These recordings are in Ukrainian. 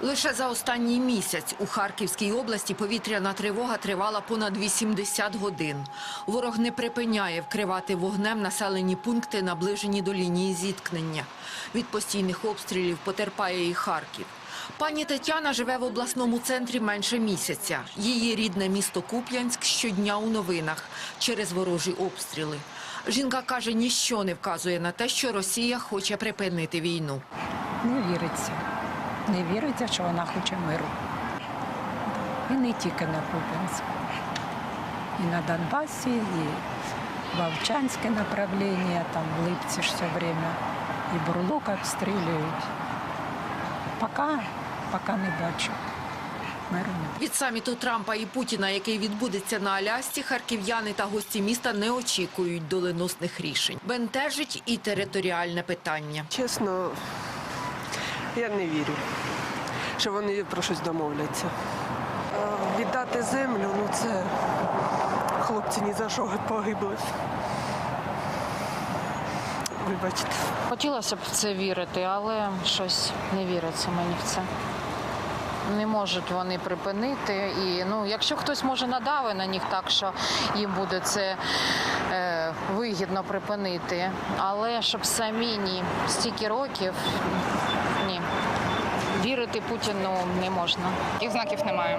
Лише за останній місяць у Харківській області повітряна тривога тривала понад 80 годин. Ворог не припиняє вкривати вогнем населені пункти, наближені до лінії зіткнення. Від постійних обстрілів потерпає і Харків. Пані Тетяна живе в обласному центрі менше місяця. Її рідне місто Куп'янськ щодня у новинах через ворожі обстріли. Жінка каже, ніщо не вказує на те, що Росія хоче припинити війну. Не віриться. Не віриться, що вона хоче миру. І не тільки на Куп'янську. І на Донбасі, і Вовчанське направлення, там в Липці ж все время. І Бурлук обстрілюють. Поки, поки не бачу. Миру не Від саміту Трампа і Путіна, який відбудеться на Алясці, харків'яни та гості міста не очікують доленосних рішень. Бентежить і територіальне питання. Чесно, я не вірю, що вони про щось домовляться. Е, Віддати землю, ну це хлопці ні за що погибли. Вибачте. Хотілося б в це вірити, але щось не віриться мені в це. Не можуть вони припинити. І ну, якщо хтось може надавить на них так, що їм буде це е, вигідно припинити. Але щоб самі ні, стільки років ні. Вірити Путіну не можна. Таких знаків немає.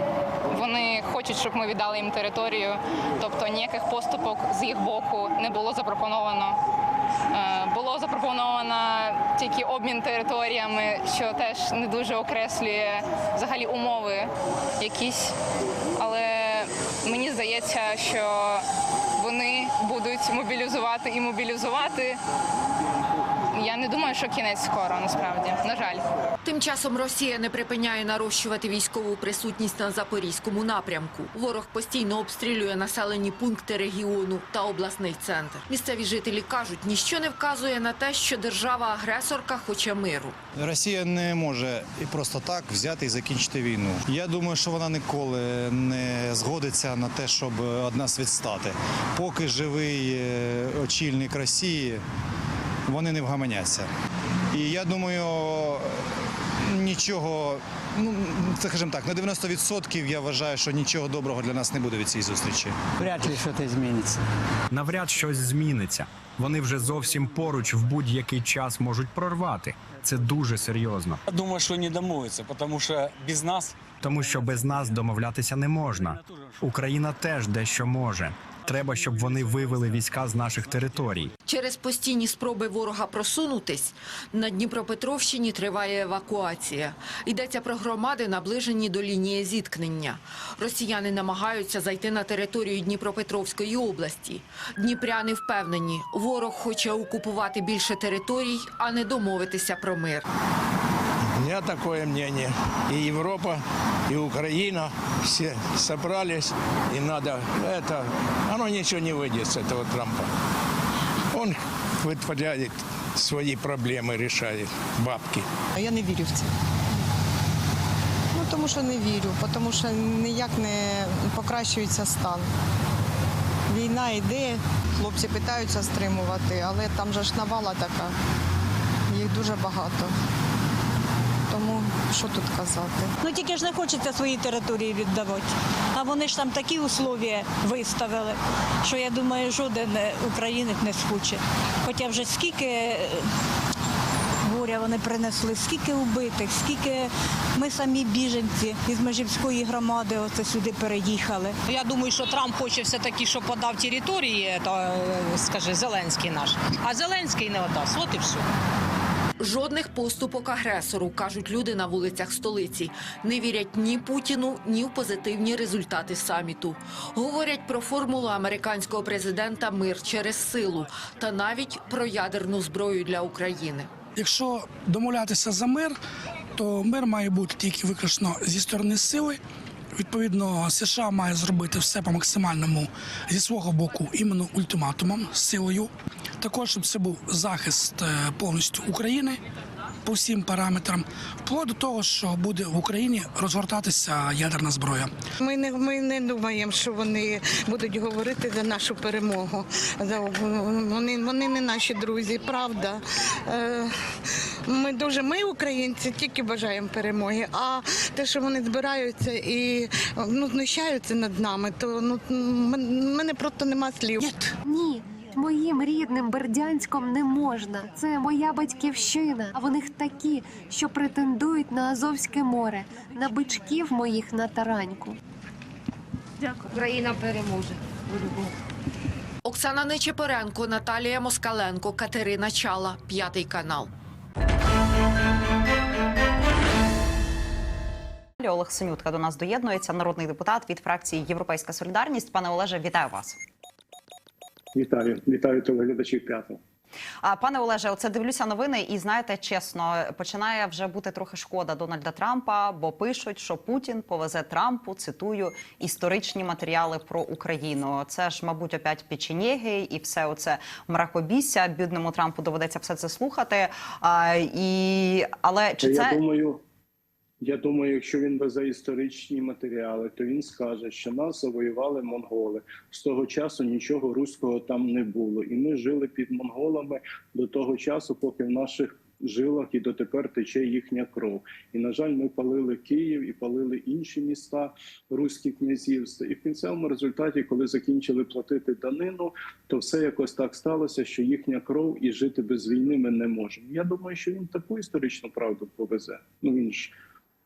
Вони хочуть, щоб ми віддали їм територію, тобто ніяких поступок з їх боку не було запропоновано. Е, Було запропоновано тільки обмін територіями, що теж не дуже окреслює взагалі умови якісь. Але мені здається, що вони будуть мобілізувати і мобілізувати. Я не думаю, що кінець скоро, насправді. На жаль. Тим часом Росія не припиняє нарощувати військову присутність на запорізькому напрямку. Ворог постійно обстрілює населені пункти регіону та обласний центр. Місцеві жителі кажуть, ніщо не вказує на те, що держава-агресорка хоче миру. Росія не може і просто так взяти і закінчити війну. Я думаю, що вона ніколи не згодиться на те, щоб од нас відстати. Поки живий е, очільник Росії, вони не вгаманяться. І я думаю, нічого, ну це скажімо так, на 90% я вважаю, що нічого доброго для нас не буде від цієї зустрічі. Вряд ли что-то изменится. Навряд щось зміниться. Вони вже зовсім поруч в будь-який час можуть прорвати. Це дуже серйозно, Я думаю, что не домовится, потому что без нас тому що без нас домовлятися не можна. Україна теж дещо може. Треба, щоб вони вивели війська з наших територій. Через постійні спроби ворога просунутись на Дніпропетровщині триває евакуація. Йдеться про громади, наближені до лінії зіткнення. Росіяни намагаються зайти на територію Дніпропетровської області. Дніпряни впевнені, ворог хоче окупувати більше територій, а не домовитися про мир У меня такое мнение. И Европа, и Украина все собрались, и надо это... Оно ничего не выйдет с этого Трампа. Он вытворяет свои проблемы, решает бабки. А я не вірю в це. Ну тому що не вірю, тому що ніяк не покращується стан. Війна йде, хлопці питаються стримувати, але там же ж навала така. Їх дуже багато. Тому що тут казати? Ну тільки ж не хочеться свої території віддавати. А вони ж там такі условия виставили, що я думаю, жоден українець не схоче. Хоча вже скільки е, горя вони принесли, скільки убитих, скільки ми самі біженці із Межівської громади оце сюди переїхали. Я думаю, що Трамп хоче все-таки, щоб подав території, то, е, скажи, Зеленський наш. А Зеленський не отдасть. От і все. Жодних поступок агресору, кажуть люди на вулицях столиці. Не вірять ні Путіну, ні в позитивні результати саміту. Говорять про формулу американського президента мир через силу та навіть про ядерну зброю для України. Якщо домовлятися за мир, то мир має бути тільки виключно зі сторони сили. Відповідно, США має зробити все по максимальному зі свого боку іменно ультиматумом силою. Також щоб це був захист е, повністю України по всім параметрам, вплоть до того, що буде в Україні розгортатися ядерна зброя. Ми не ми не думаємо, що вони будуть говорити за нашу перемогу. За- Вони, вони не наші друзі, правда. Е, Ми дуже, ми, українці, тільки бажаємо перемоги. А те, що вони збираються і ну, знущаються над нами, то ну мене просто нема слів. Ні, моїм рідним Бердянськом не можна. Це моя батьківщина. А вони такі, що претендують на Азовське море, на бичків моїх на тараньку. Дякую. Україна переможе. Оксана Нечепоренко, Наталія Москаленко, Катерина Чала, п'ятий канал. Олег Синютка до нас доєднується, народний депутат від фракції Європейська Солідарність. Пане Олеже, вітаю вас. Вітаю, вітаю телеглядачів п'ятого. А пане Олеже, оце дивлюся новини, і знаєте, чесно, починає вже бути трохи шкода Дональда Трампа, бо пишуть, що Путін повезе Трампу, цитую, історичні матеріали про Україну. Це ж, мабуть, опять печенєги і все оце мракобісся. Бідному Трампу доведеться все це слухати. А, і але чи я це думаю, я думаю, якщо він везе історичні матеріали, то він скаже, що нас завоювали монголи. З того часу нічого руського там не було, і ми жили під монголами до того часу, поки в наших жилах і дотепер тече їхня кров. І на жаль, ми палили Київ і палили інші міста руські князівства. І в кінцевому результаті, коли закінчили платити данину, то все якось так сталося, що їхня кров і жити без війни ми не можемо. Я думаю, що він таку історичну правду повезе. Ну він ж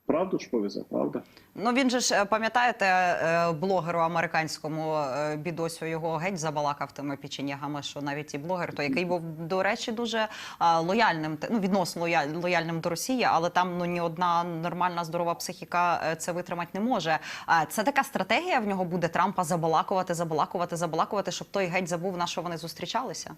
правду ж повезе, правда? Ну він же ж е, пам'ятаєте е, блогеру американському е, бідосю його геть забалакав тими печенягами, що навіть і блогер, то який був до речі дуже лояльним, ну відносно лояль- лояльним до Росії, але там ну ні одна нормальна здорова психіка це витримати не може. Це така стратегія в нього буде Трампа забалакувати, забалакувати, забалакувати, щоб той геть забув на що вони зустрічалися.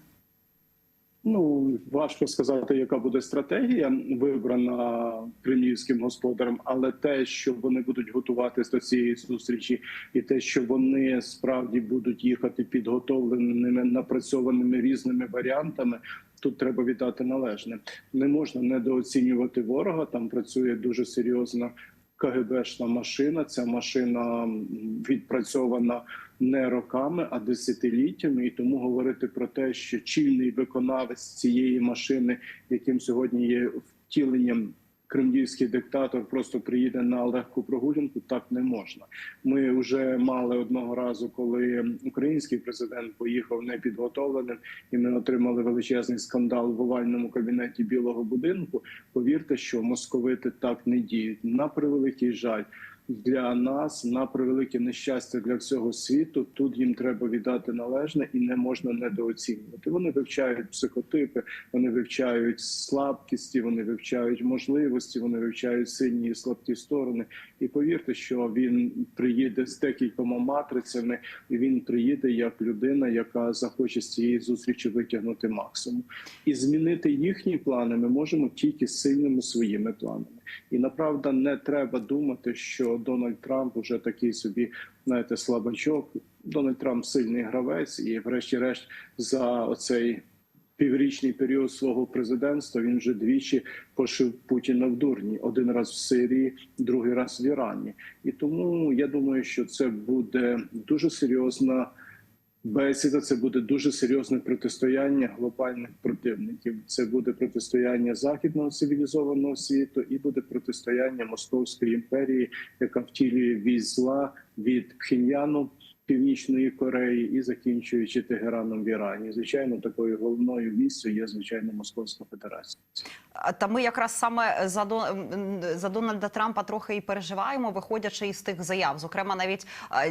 Ну важко сказати, яка буде стратегія вибрана кремлівським господарем, але те, що вони будуть готуватись до цієї зустрічі, і те, що вони справді будуть їхати підготовленими, напрацьованими різними варіантами. Тут треба віддати належне. Не можна недооцінювати ворога. Там працює дуже серйозна КГБшна машина. Ця машина відпрацьована не роками, а десятиліттями. І тому говорити про те, що чільний виконавець цієї машини, яким сьогодні є втіленням кремлівський диктатор, просто приїде на легку прогулянку, так не можна. Ми вже мали одного разу, коли український президент поїхав непідготовленим, і ми отримали величезний скандал в овальному кабінеті Білого будинку. Повірте, що московити так не діють. На превеликий жаль. Для нас на превелике нещастя для всього світу. Тут їм треба віддати належне і не можна недооцінювати. Вони вивчають психотипи, вони вивчають слабкісті, вони вивчають можливості, вони вивчають сильні і слабкі сторони. І повірте, що він приїде з декількома матрицями, і він приїде як людина, яка захоче з цієї зустрічі витягнути максимум. І змінити їхні плани ми можемо тільки сильними своїми планами. І направда не треба думати, що Дональд Трамп уже такий собі, знаєте, слабачок. Дональд Трамп сильний гравець, і, врешті-решт, за оцей піврічний період свого президентства він вже двічі пошив Путіна в дурні. Один раз в Сирії, другий раз в Ірані. І тому я думаю, що це буде дуже серйозна. Бесіда це буде дуже серйозне протистояння глобальних противників. Це буде протистояння західного цивілізованого світу і буде протистояння Московської імперії, яка втілює війзла зла від Пхеньяну, Північної Кореї і закінчуючи Тегераном в Ірані. Звичайно, такою головною віссю є звичайно Московська Федерація. Та ми якраз саме за Дон- за Дональда Трампа трохи і переживаємо, виходячи із тих заяв. Зокрема, навіть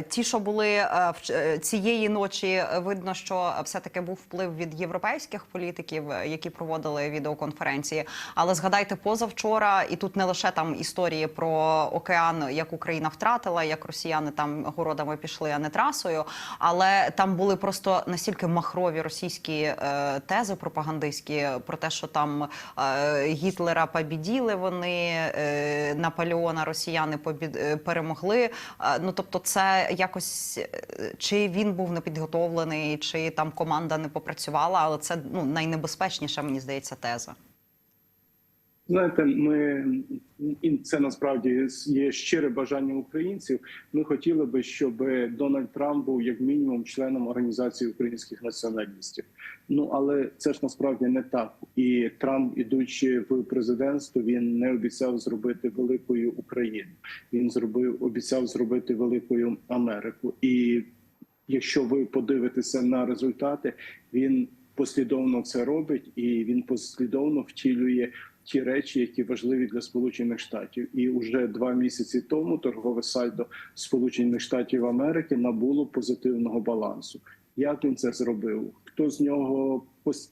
ті, що були е, вч- е, цієї ночі, е, видно, що все таки був вплив від європейських політиків, які проводили відеоконференції. Але згадайте позавчора, і тут не лише там історії про океан, як Україна втратила, як росіяни там городами пішли, а не трасою. Але там були просто настільки махрові російські е, тези пропагандистські про те, що там е, Гітлера побіділи вони, е, Наполеона росіяни побід, е, перемогли. Е, ну тобто, це якось е, чи він був непідготовлений, чи там команда не попрацювала, але це ну найнебезпечніша, мені здається, теза. Знаєте, ми і це насправді є щире бажання українців. Ми хотіли би, щоб Дональд Трамп був як мінімум членом організації українських націоналістів. Ну але це ж насправді не так. І Трамп, ідучи в президентство, він не обіцяв зробити великою Україну. Він зробив, обіцяв зробити великою Америку. І якщо ви подивитеся на результати, він послідовно це робить, і він послідовно втілює ті речі, які важливі для Сполучених Штатів. І уже два місяці тому торгове сальдо Сполучених Штатів Америки набуло позитивного балансу. Як він це зробив? Хто з нього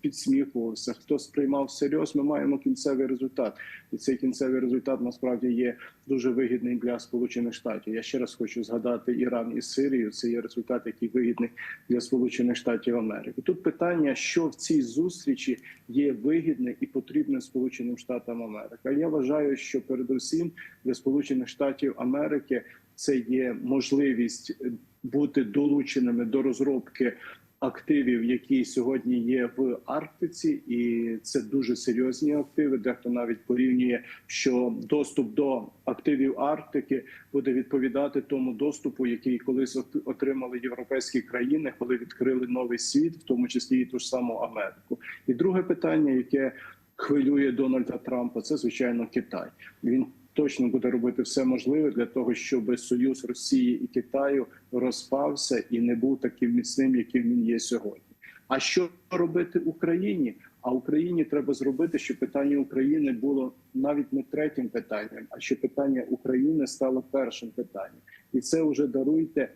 підсміхувався, хто сприймав всерйоз, ми маємо кінцевий результат, і цей кінцевий результат насправді є дуже вигідний для Сполучених Штатів. Я ще раз хочу згадати Іран і Сирію. Це є результат, який вигідний для Сполучених Штатів Америки. Тут питання, що в цій зустрічі є вигідне і потрібне Сполученим Штатам Америки. Я вважаю, що передусім для Сполучених Штатів Америки це є можливість бути долученими до розробки активів, які сьогодні є в Арктиці, і це дуже серйозні активи. Дехто навіть порівнює, що доступ до активів Арктики буде відповідати тому доступу, який колись отримали європейські країни, коли відкрили новий світ, в тому числі і ту ж саму Америку. І друге питання, яке хвилює Дональда Трампа, це звичайно Китай. Він точно буде робити все можливе для того, щоб союз Росії і Китаю розпався і не був таким міцним, яким він є сьогодні. А що робити Україні? А Україні треба зробити, щоб питання України було навіть не третім питанням, а щоб питання України стало першим питанням, і це вже даруйте.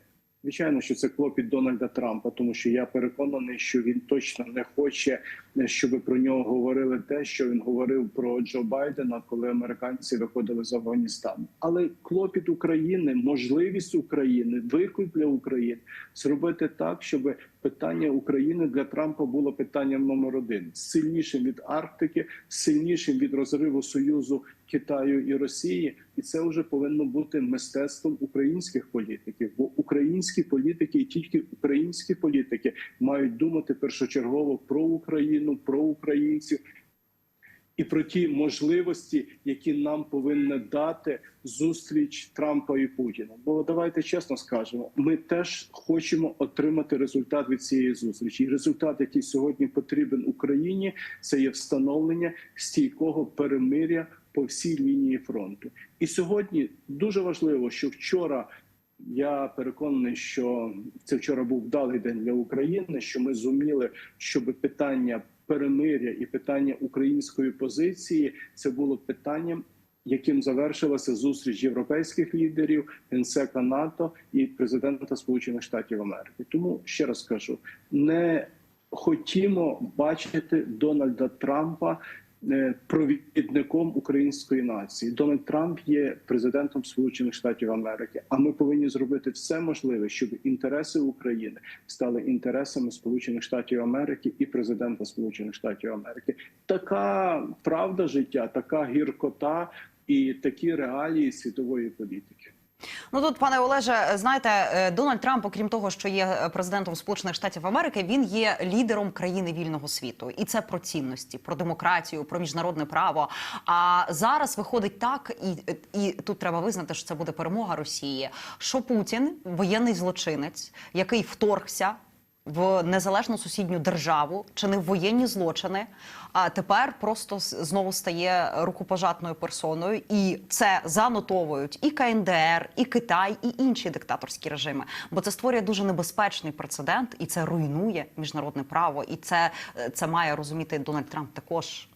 Звичайно, що це клопіт Дональда Трампа, тому що я переконаний, що він точно не хоче, щоб про нього говорили те, що він говорив про Джо Байдена, коли американці виходили з Афганістану. Але клопіт України, можливість України, виклик для України зробити так, щоб питання України для Трампа було питанням номер один сильнішим від Арктики, сильнішим від розриву союзу Китаю і Росії, і це вже повинно бути мистецтвом українських політиків. Бо українські політики і тільки українські політики мають думати першочергово про Україну, про українців. І про ті можливості, які нам повинна дати зустріч Трампа і Путіна. Бо давайте чесно скажемо, ми теж хочемо отримати результат від цієї зустрічі. І результат, який сьогодні потрібен Україні, це є встановлення стійкого перемиря по всій лінії фронту. І сьогодні дуже важливо, що вчора я переконаний, що це вчора був вдалий день для України. Що ми зуміли, щоб питання перемиря і питання української позиції це було питанням. Яким завершилася зустріч європейських лідерів, генсека НАТО і президента Сполучених Штатів Америки? Тому ще раз кажу: не хотімо бачити Дональда Трампа провідником української нації. Дональд Трамп є президентом Сполучених Штатів Америки. А ми повинні зробити все можливе, щоб інтереси України стали інтересами Сполучених Штатів Америки і президента Сполучених Штатів Америки. Така правда життя, така гіркота і такі реалії світової політики. Ну тут, пане Олеже, знаєте, е, Дональд Трамп, окрім того, що є президентом Сполучених Штатів Америки, він є лідером країни вільного світу, і це про цінності, про демократію, про міжнародне право. А зараз виходить так, і, і тут треба визнати, що це буде перемога Росії. Що Путін, воєнний злочинець, який вторгся. В незалежну сусідню державу чинив воєнні злочини, а тепер просто знову стає рукопожатною персоною, і це занотовують і КНДР, і Китай, і інші диктаторські режими. Бо це створює дуже небезпечний прецедент, і це руйнує міжнародне право. І це, це має розуміти Дональд Трамп також.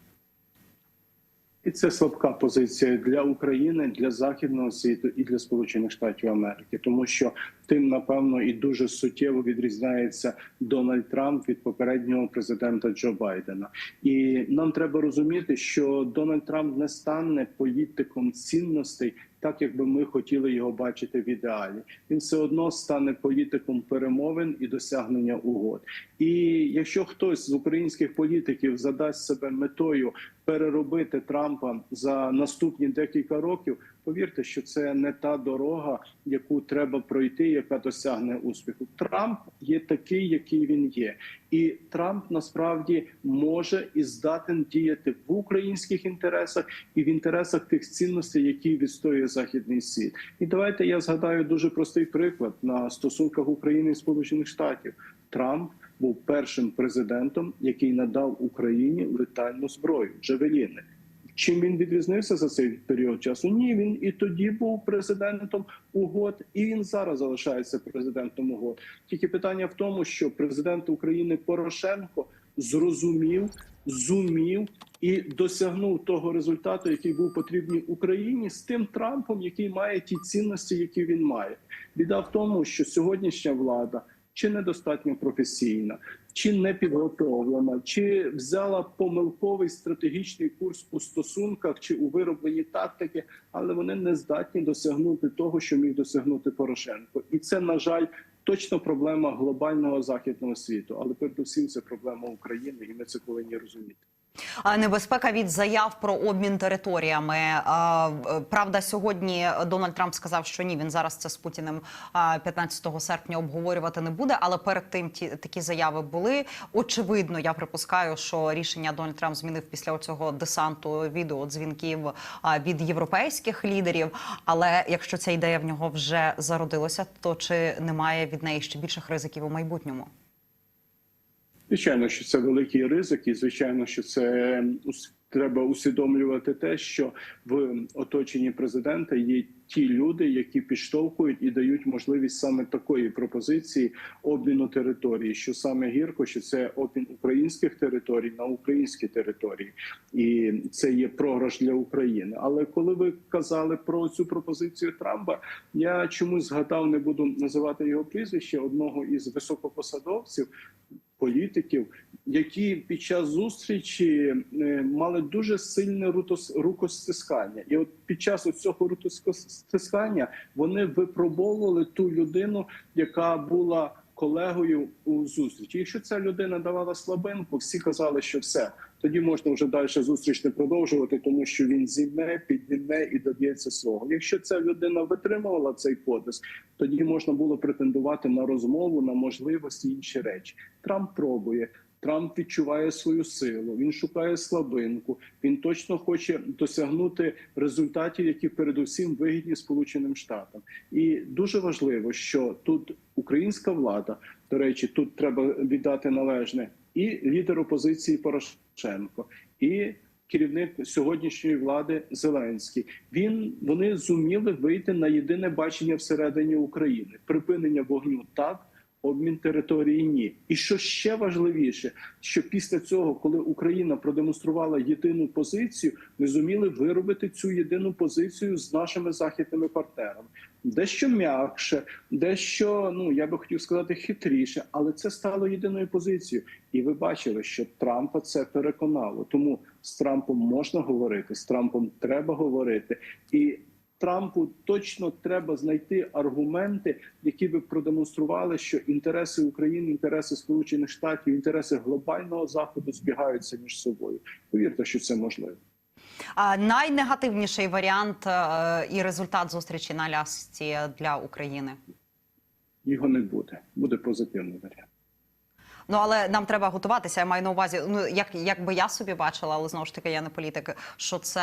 І це слабка позиція для України, для західного світу і для Сполучених Штатів Америки, тому що тим напевно і дуже суттєво відрізняється Дональд Трамп від попереднього президента Джо Байдена. І нам треба розуміти, що Дональд Трамп не стане політиком цінностей. Так, як би ми хотіли його бачити в ідеалі, він все одно стане політиком перемовин і досягнення угод. І якщо хтось з українських політиків задасть себе метою переробити Трампа за наступні декілька років, Повірте, що це не та дорога, яку треба пройти, яка досягне успіху. Трамп є такий, який він є, і Трамп насправді може і здатен діяти в українських інтересах і в інтересах тих цінностей, які відстоює західний світ. І давайте я згадаю дуже простий приклад на стосунках України і Сполучених Штатів. Трамп був першим президентом, який надав Україні летальну зброю Джавеліни. Чим він відрізнився за цей період часу? Ні, він і тоді був президентом угод, і він зараз залишається президентом угод. Тільки питання в тому, що президент України Порошенко зрозумів, зумів і досягнув того результату, який був потрібний Україні, з тим Трампом, який має ті цінності, які він має. Біда в тому, що сьогоднішня влада чи недостатньо професійна, чи не підготовлена, чи взяла помилковий стратегічний курс у стосунках чи у виробленні тактики, але вони не здатні досягнути того, що міг досягнути Порошенко, і це на жаль. Точно проблема глобального західного світу, але передусім це проблема України, і ми це повинні розуміти. Небезпека від заяв про обмін територіями. Правда, сьогодні Дональд Трамп сказав, що ні, він зараз це з Путіним 15 серпня обговорювати не буде. Але перед тим ті такі заяви були. Очевидно, я припускаю, що рішення Дональд Трамп змінив після цього десанту відеодзвінків а, від європейських лідерів. Але якщо ця ідея в нього вже зародилася, то чи немає від неї ще більших ризиків у майбутньому? Звичайно, що це великий ризик, і звичайно, що це треба усвідомлювати те, що в оточенні президента є ті люди, які підштовхують і дають можливість саме такої пропозиції обміну території. Що саме гірко, що це обмін українських територій на українські території, і це є програш для України. Але коли ви казали про цю пропозицію Трампа, я чомусь згадав, не буду називати його прізвище одного із високопосадовців політиків, які під час зустрічі е, мали дуже сильне рукостискання, і от під час цього рукостискання вони випробовували ту людину, яка була колегою у зустрічі. Якщо ця людина давала слабинку, всі казали, що все тоді можна вже далі зустріч не продовжувати, тому що він зійме, підніме і доб'ється свого. Якщо ця людина витримувала цей подис, тоді можна було претендувати на розмову, на можливості інші речі. Трамп пробує. Трамп відчуває свою силу. Він шукає слабинку. Він точно хоче досягнути результатів, які передусім вигідні Сполученим Штатам. І дуже важливо, що тут українська влада, до речі, тут треба віддати належне і лідер опозиції Порошенко, і керівник сьогоднішньої влади Зеленський. Він вони зуміли вийти на єдине бачення всередині України: припинення вогню так. Обмін території ні, і що ще важливіше, що після цього, коли Україна продемонструвала єдину позицію, ми зуміли виробити цю єдину позицію з нашими західними партнерами. Дещо м'якше, дещо ну я би хотів сказати хитріше, але це стало єдиною позицією. І ви бачили, що Трампа це переконало. Тому з Трампом можна говорити, з Трампом треба говорити і. Трампу точно треба знайти аргументи, які би продемонстрували, що інтереси України, інтереси Сполучених Штатів, інтереси глобального заходу збігаються між собою. Повірте, що це можливо. А найнегативніший варіант е, і результат зустрічі на Алясці для України. Його не буде. Буде позитивний варіант. Ну але нам треба готуватися. Я маю на увазі, ну як, як би я собі бачила, але знову ж таки я не політик. Що це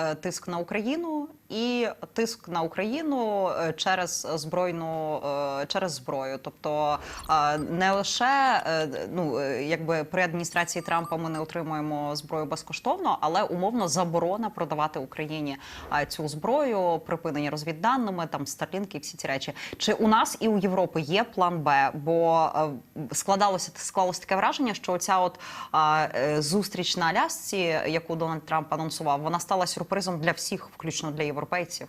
е, тиск на Україну і тиск на Україну е, через збройну е, через зброю. Тобто е, не лише е, ну е, якби при адміністрації Трампа ми не отримуємо зброю безкоштовно, але умовно заборона продавати Україні е, цю зброю, припинення розвідданими, там Старлінки, всі ці речі. Чи у нас і у Європи є план Б? Бо е, складалося склалося таке враження, що ця от а, е, зустріч на Алясці, яку Дональд Трамп анонсував, вона стала сюрпризом для всіх, включно для європейців.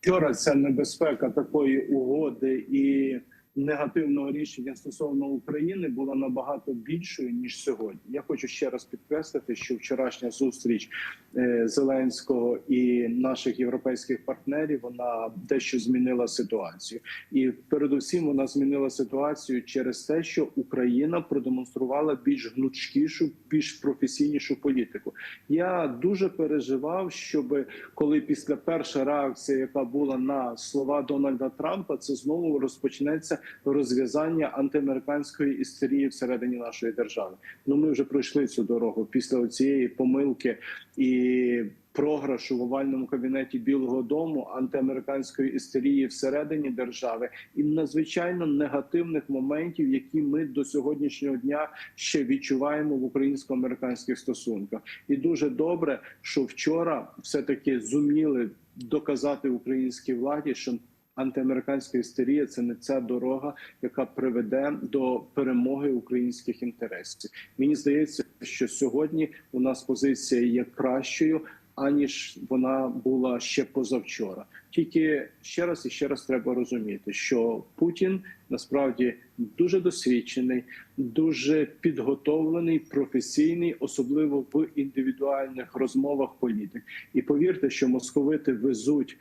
Вчора ця небезпека такої угоди і негативного рішення стосовно України була набагато більшою ніж сьогодні. Я хочу ще раз підкреслити, що вчорашня зустріч е, Зеленського і наших європейських партнерів вона дещо змінила ситуацію, і передусім вона змінила ситуацію через те, що Україна продемонструвала більш гнучкішу, більш професійнішу політику. Я дуже переживав, щоб коли після перша реакція, яка була на слова Дональда Трампа, це знову розпочнеться розв'язання антиамериканської істерії всередині нашої держави. Ну ми вже пройшли цю дорогу після цієї помилки і. Програшу в овальному кабінеті Білого Дому антиамериканської істерії всередині держави і надзвичайно негативних моментів, які ми до сьогоднішнього дня ще відчуваємо в українсько-американських стосунках. І дуже добре, що вчора все таки зуміли доказати українській владі, що антиамериканська істерія це не ця дорога, яка приведе до перемоги українських інтересів. Мені здається, що сьогодні у нас позиція є кращою. Аніж вона була ще позавчора, тільки ще раз і ще раз треба розуміти, що Путін насправді дуже досвідчений, дуже підготовлений, професійний, особливо в індивідуальних розмовах політик. І повірте, що московити везуть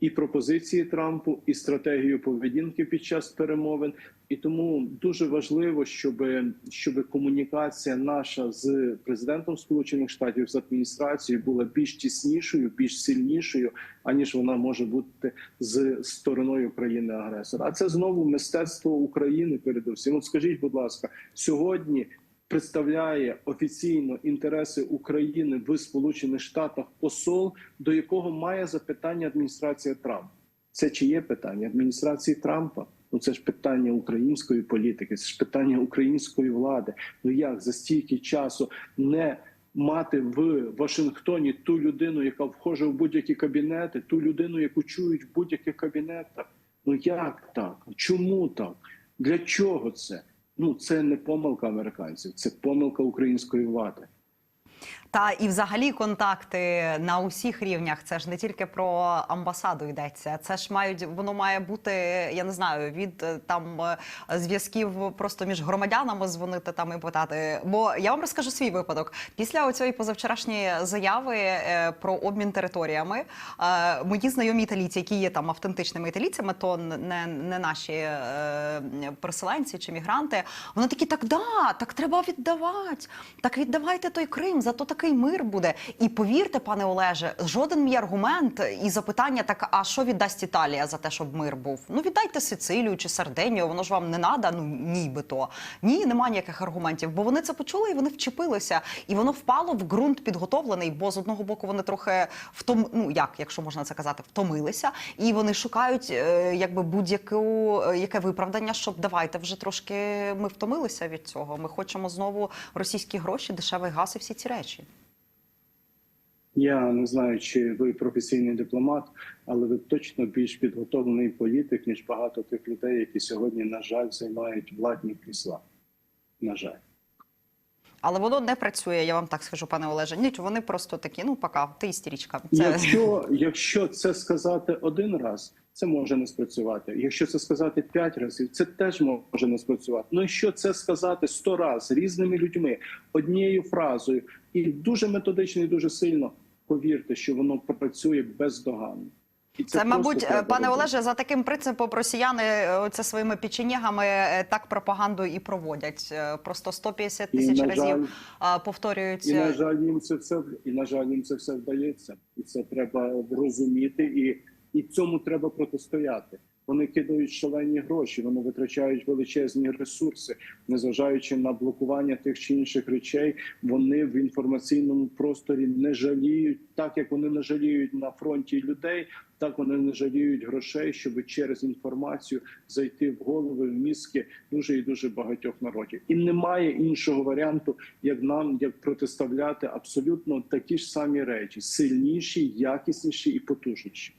і пропозиції Трампу, і стратегію поведінки під час перемовин. І тому дуже важливо, щоб, щоб комунікація наша з президентом Сполучених Штатів з адміністрацією була більш тіснішою, більш сильнішою, аніж вона може бути з стороною країни агресора. А це знову мистецтво України. Передусім, От скажіть, будь ласка, сьогодні. Представляє офіційно інтереси України в Сполучених Штатах посол, до якого має запитання адміністрація Трампа. Це чиє питання адміністрації Трампа? Ну це ж питання української політики, це ж питання української влади. Ну як за стільки часу не мати в Вашингтоні ту людину, яка вхоже в будь-які кабінети, ту людину, яку чують в будь-яких кабінетах? Ну як так? Чому так? Для чого це? Ну це не помилка американців, це помилка української влади. Та і взагалі контакти на усіх рівнях. Це ж не тільки про амбасаду йдеться. Це ж мають воно має бути. Я не знаю, від е, там е, зв'язків просто між громадянами дзвонити там і питати. Бо я вам розкажу свій випадок. Після оцієї позавчорашньої заяви е, про обмін територіями мої знайомі італійці, які є там автентичними італійцями, то не, не наші переселенці чи мігранти. Вони такі, так да, так треба віддавати. Так віддавайте той Крим, зато такий мир буде. І повірте, пане Олеже, жоден мій аргумент і запитання так: а що віддасть Італія за те, щоб мир був? Ну віддайте Сицилію чи Сардинію, воно ж вам не надо, ну нібито. Ні, нема ніяких аргументів, бо вони це почули і вони вчепилися, і воно впало в ґрунт підготовлений. Бо з одного боку вони трохи втом, ну як, якщо можна це казати, втомилися, і вони шукають е, якби будь-яку е, яке виправдання, щоб давайте вже трошки ми втомилися від цього. Ми хочемо знову російські гроші, дешевий газ і всі ці речі. Я не знаю, чи ви професійний дипломат, але ви точно більш підготовлений політик, ніж багато тих людей, які сьогодні, на жаль, займають владні крісла. На жаль. Але воно не працює, я вам так скажу, пане Олеже. Ні, вони просто такі, ну пока, ти істерічка. Це Якщо, якщо це сказати один раз, це може не спрацювати. Якщо це сказати п'ять разів, це теж може не спрацювати. Ну якщо це сказати сто разів різними людьми, однією фразою, і дуже методично, і дуже сильно, повірте, що воно працює бездоганно. І Це, просто мабуть, пане робити. Олеже, за таким принципом росіяни е, це своїми печенєгами е, так пропаганду і проводять. Е, Просто 150 І, тисяч разів жаль, а, І на жаль, їм це все і на жаль, їм це все вдається, і це треба розуміти, і, і цьому треба протистояти. Вони кидають шалені гроші, вони витрачають величезні ресурси, незважаючи на блокування тих чи інших речей. Вони в інформаційному просторі не жаліють, так як вони не жаліють на фронті людей, так вони не жаліють грошей, щоб через інформацію зайти в голови, в мізки дуже і дуже багатьох народів. І немає іншого варіанту, як нам як протиставляти абсолютно такі ж самі речі: сильніші, якісніші і потужніші.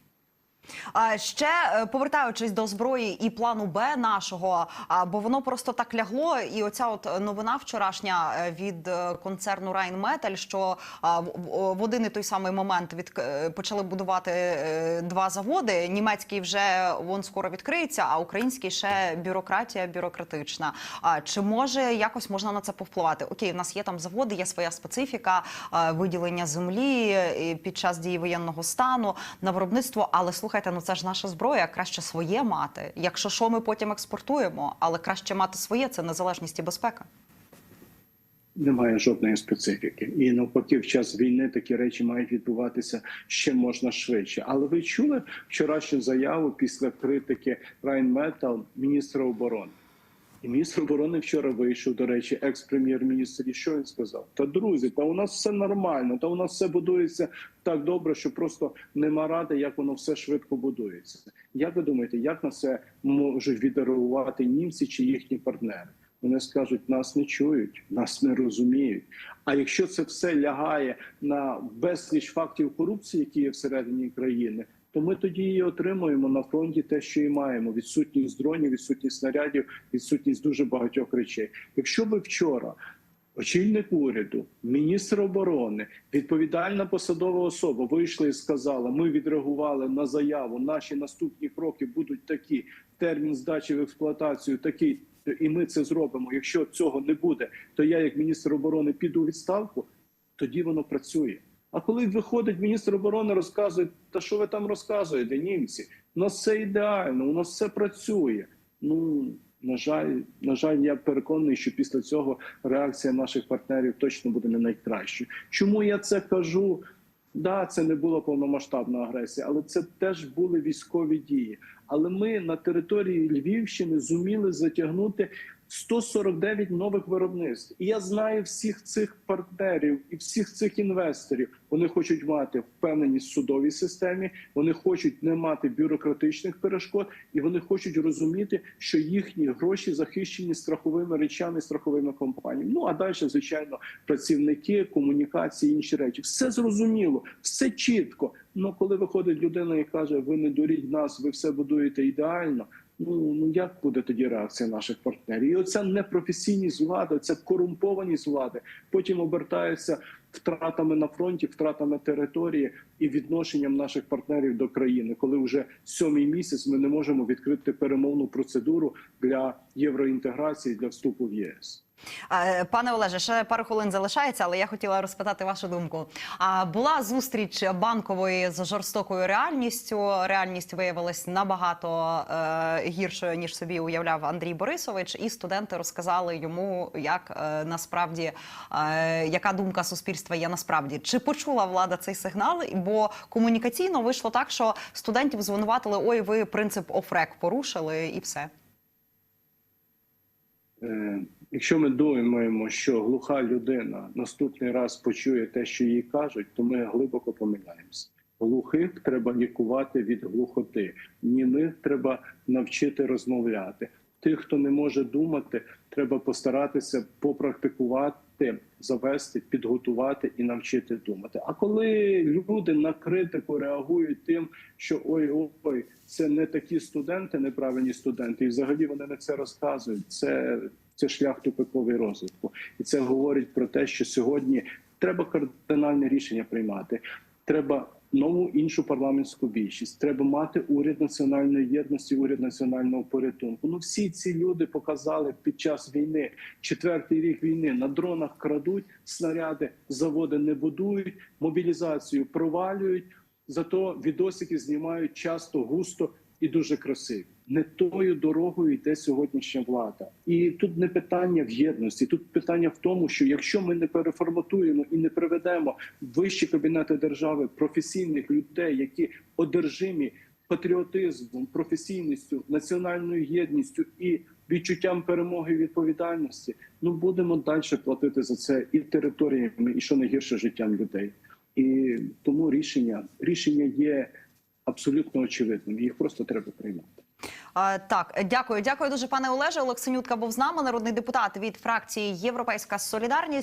Ще е, повертаючись до зброї і плану Б нашого, бо воно просто так лягло. І оця от новина вчорашня е, від е, концерну Rheinmetall, що в- один і той самий момент від е, почали будувати е, два заводи. Німецький вже вон скоро відкриється, а український ще бюрократія бюрократична. Чи може якось можна на це повпливати? Окей, в нас є там заводи, є своя специфіка, е, виділення землі е, під час дії воєнного стану на виробництво. Але слухайте, ну це ж наша зброя, краще своє мати. Якщо що, ми потім експортуємо, але краще мати своє це незалежність і безпека. Немає жодної специфіки, і навпаки, в час війни такі речі мають відбуватися ще можна швидше. Але ви чули вчорашню заяву після критики Rheinmetall міністра оборони? І міністр оборони вчора вийшов, до речі, екс-прем'єр-міністр. І що він сказав? Та друзі, та у нас все нормально, та у нас все будується так добре, що просто нема ради, як воно все швидко будується. Як ви думаєте, як на це можуть відреагувати німці чи їхні партнери? Вони скажуть, нас не чують, нас не розуміють. А якщо це все лягає на безліч фактів корупції, які є всередині країни, то ми тоді і отримуємо на фронті те, що і маємо: відсутність дронів, відсутність снарядів, відсутність дуже багатьох речей. Якщо би вчора очільник уряду, міністр оборони, відповідальна посадова особа вийшли і сказала: ми відреагували на заяву. Наші наступні кроки будуть такі. Термін здачі в експлуатацію такий, і ми це зробимо. Якщо цього не буде, то я, як міністр оборони, піду у відставку. Тоді воно працює. А коли виходить міністр оборони, розказує, та що ви там розказуєте, німці? У нас все ідеально, у нас все працює. Ну на жаль, на жаль, я переконаний, що після цього реакція наших партнерів точно буде не найкращою. Чому я це кажу? Да, це не була повномасштабна агресія, але це теж були військові дії. Але ми на території Львівщини зуміли затягнути 149 нових виробництв. І я знаю всіх цих партнерів і всіх цих інвесторів. Вони хочуть мати впевненість в судовій системі, вони хочуть не мати бюрократичних перешкод, і вони хочуть розуміти, що їхні гроші захищені страховими речами, страховими компаніями. Ну а далі, звичайно, працівники, комунікації, інші речі. Все зрозуміло, все чітко. Ну коли виходить людина і каже: Ви не дуріть нас, ви все будуєте ідеально. Ну ну як буде тоді реакція наших партнерів? І оця непрофесійність влади, ця корумпованість влади потім обертається втратами на фронті, втратами території і відношенням наших партнерів до країни, коли вже сьомий місяць ми не можемо відкрити перемовну процедуру для євроінтеграції для вступу в ЄС. Пане Олеже, ще пару хвилин залишається, але я хотіла розпитати вашу думку. А була зустріч банкової з жорстокою реальністю. Реальність виявилась набагато е, гіршою ніж собі уявляв Андрій Борисович, і студенти розказали йому, як е, насправді е, яка думка суспільства є насправді. Чи почула влада цей сигнал? Бо комунікаційно вийшло так, що студентів звинуватили: ой, ви принцип офрек порушили, і все. Е, Якщо ми думаємо, що глуха людина наступний раз почує те, що їй кажуть, то ми глибоко помиляємося. Глухих треба лікувати від глухоти, німих треба навчити розмовляти. Тих, хто не може думати, треба постаратися попрактикувати, завести, підготувати і навчити думати. А коли люди на критику реагують тим, що ой, ой, це не такі студенти, неправильні студенти, і взагалі вони не це розказують. Це це шлях тупиковий розвитку, і це говорить про те, що сьогодні треба кардинальне рішення приймати. Треба нову іншу парламентську більшість. Треба мати уряд національної єдності, уряд національного порятунку. Ну всі ці люди показали під час війни, четвертий рік війни на дронах крадуть снаряди, заводи не будують, мобілізацію провалюють. Зато відосики знімають часто густо і дуже красиві. Не тою дорогою йде сьогоднішня влада, і тут не питання в єдності. Тут питання в тому, що якщо ми не переформатуємо і не приведемо вищі кабінети держави професійних людей, які одержимі патріотизмом, професійністю, національною єдністю і відчуттям перемоги відповідальності, ну будемо далі платити за це і територіями, і що найгірше життям людей. І тому рішення рішення є абсолютно очевидним. Їх просто треба приймати. Так, дякую, дякую дуже, пане Олеже. Олексенютка був з нами, народний депутат від фракції Європейська Солідарність.